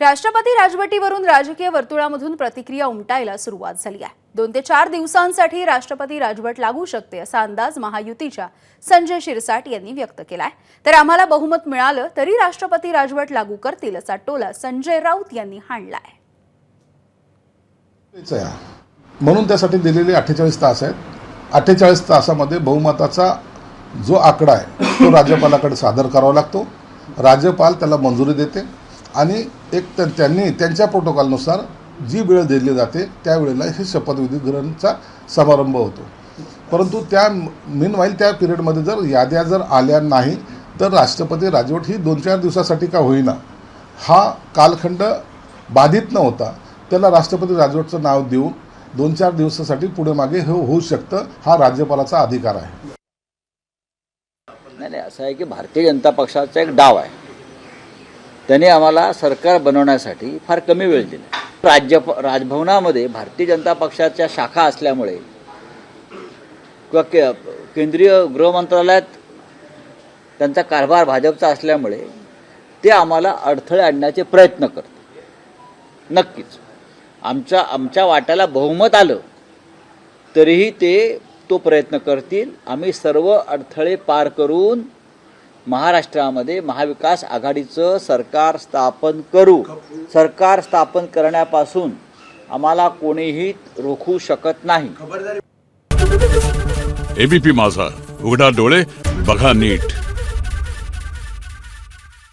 राष्ट्रपती राजवटीवरून राजकीय वर्तुळामधून प्रतिक्रिया उमटायला सुरुवात झाली आहे. दोन ते चार दिवसांसाठी राष्ट्रपती राजवट लागू शकते असा अंदाज महायुतीच्या संजय शिरसाट यांनी व्यक्त केलाय तर आम्हाला बहुमत मिळालं तरी राष्ट्रपती राजवट लागू करतील असा टोला संजय राऊत यांनी हाणलाय आहे. म्हणून त्यासाठी दिलेले अठ्ठेचाळीस तास आहेत. अठ्ठेचाळीस तासामध्ये बहुमताचा जो आकडा आहे तो राज्यपालाकडे सादर करावा लागतो. राज्यपाल त्याला मंजुरी देते. आणि एक तर त्यांनी त्यांच्या प्रोटोकॉलनुसार जी वेळ दिली जाते त्या वेळेला हे शपथविधी ग्रहणचा समारंभ होतो. परंतु त्या मीन त्या पिरियडमध्ये जर याद्या जर आल्या नाही तर राष्ट्रपती राजवट ही दोन चार दिवसासाठी का होईना. हा कालखंड बाधित न होता त्याला राष्ट्रपती राजवटचं नाव देऊन दोन चार दिवसासाठी पुढे मागे हे होऊ शकतं हा राज्यपालाचा अधिकार आहे. नाही नाही असं आहे की भारतीय जनता पक्षाचा एक डाव आहे. त्याने आम्हाला सरकार बनवण्यासाठी फार कमी वेळ दिला. राज्य राजभवनामध्ये भारतीय जनता पक्षाच्या शाखा असल्यामुळे किंवा के केंद्रीय गृहमंत्रालयात त्यांचा कारभार भाजपचा असल्यामुळे ते आम्हाला अडथळे आणण्याचे प्रयत्न करतात. नक्कीच. आमच्या आमच्या वाट्याला बहुमत आलं तरीही ते तो प्रयत्न करतील. आम्ही सर्व अडथळे पार करून महाराष्ट्रामध्ये महाविकास आघाडीचं सरकार स्थापन करू. सरकार स्थापन करण्यापासून आम्हाला कोणीही रोखू शकत नाही. एबीपी माझा. उघडा डोळे बघा नीट.